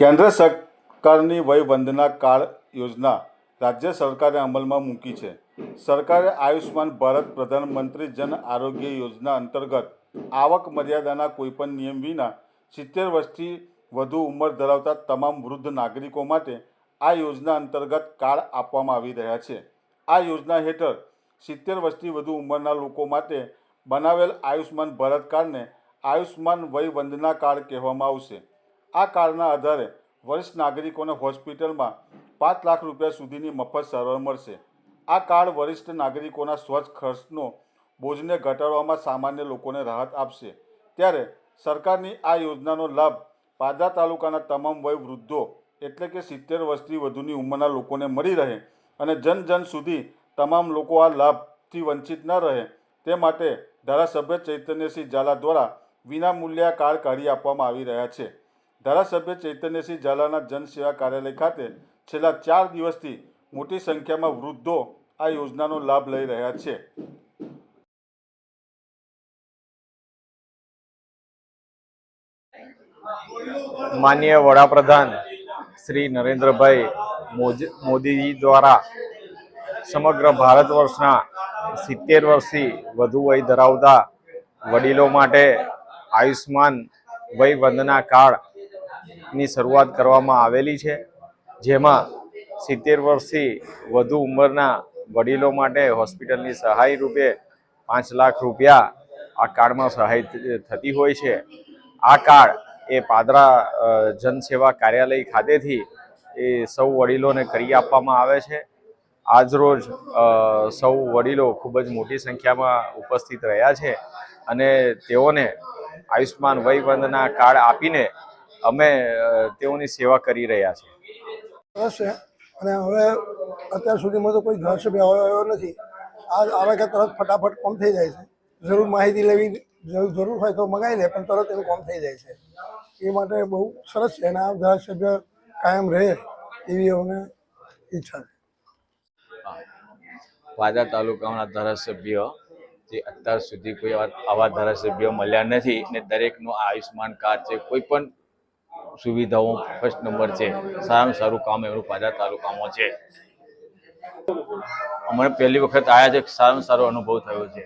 કેન્દ્ર સરકારની વયવંદના કાર્ડ યોજના રાજ્ય સરકારે અમલમાં મૂકી છે. સરકારે આયુષ્માન ભારત પ્રધાનમંત્રી જન આરોગ્ય યોજના અંતર્ગત આવક મર્યાદાના કોઈપણ નિયમ વિના સિત્તેર વર્ષથી વધુ ઉંમર ધરાવતા તમામ વૃદ્ધ નાગરિકો માટે આ યોજના અંતર્ગત કાર્ડ આપવામાં આવી રહ્યા છે. આ યોજના હેઠળ સિત્તેર વર્ષથી વધુ ઉંમરના લોકો માટે બનાવેલ આયુષ્માન ભારત કાર્ડને આયુષ્માન વયવંદના કાર્ડ કહેવામાં આવશે. આ કાર્ડના આધારે વરિષ્ઠ નાગરિકોને હોસ્પિટલમાં પાંચ લાખ રૂપિયા સુધીની મફત સારવાર મળશે. આ કાર્ડ વરિષ્ઠ નાગરિકોના સ્વચ્છ ખર્ચનો બોજને ઘટાડવામાં સામાન્ય લોકોને રાહત આપશે. ત્યારે સરકારની આ યોજનાનો લાભ પાદરા તાલુકાના તમામ વય વૃદ્ધો એટલે કે સિત્તેર વર્ષથી વધુની ઉંમરના લોકોને મળી રહે અને જન જન સુધી તમામ લોકો આ લાભથી વંચિત ન રહે તે માટે ધારાસભ્ય ચૈતન્યસિંહ ઝાલા દ્વારા વિનામૂલ્યે આ કાર્ડ કાઢી આપવામાં આવી રહ્યા છે. ધારાસભ્ય ચૈતન્યસિંહ ઝાલાના જનસેવા કાર્યાલય ખાતે છેલ્લા ચાર દિવસથી મોટી સંખ્યામાં વૃદ્ધો આ યોજનાનો લાભ લઈ રહ્યા છે. માન્ય વડાપ્રધાન શ્રી નરેન્દ્રભાઈ મોદીજી દ્વારા સમગ્ર ભારત વર્ષના સિત્તેર વર્ષથી વધુ વય ધરાવતા વડીલો માટે આયુષ્માન વય વંદના કાર્ડની શરૂઆત કરવામાં આવેલી છે, જેમાં સિત્તેર વર્ષથી વધુ ઉંમરના વડીલો માટે હોસ્પિટલની સહાય રૂપે પાંચ લાખ રૂપિયા આ કાર્ડમાં સહાય થતી હોય છે. આ કાર્ડ એ પાદરા જનસેવા કાર્યાલય ખાતેથી એ સૌ વડીલોને કરી આપવામાં આવે છે. આજરોજ સૌ વડીલો ખૂબ જ મોટી સંખ્યામાં ઉપસ્થિત રહ્યા છે અને તેઓને આયુષ્માન વયવંદના કાર્ડ આપીને અમે તેઓની સેવા કરી રહ્યા છીએ. સરસ છે. અને હવે અત્યાર સુધીમાં તો કોઈ ઘર સભ્ય આવ્યો નથી. આ આવે કે તરત ફટાફટ કોમ થઈ જાય છે. જરૂર માહિતી લેવી જરૂર જરૂર હોય તો મગાવી લે પણ તરત એનું કોમ થઈ જાય છે. એ માટે બહુ સરસ છે અને આ ધારાસભ્ય કાયમ રહે એવી અમને ઈચ્છા છે. વાદા તાલુકાના ધારાસભ્ય જે અત્યાર સુધી કોઈ આવા આવા ધારાસભ્યો મળ્યા નથી ને દરેકનું આયુષ્યમાન કાર્ડ છે કોઈ પણ સુવિધાઓ ફર્સ્ટ નંબર છે. સારામાં સારું કામ એમનું પાદરા તાલુકામાં છે. અમને પહેલી વખત આવ્યા છે, સારામાં સારો અનુભવ થયો છે.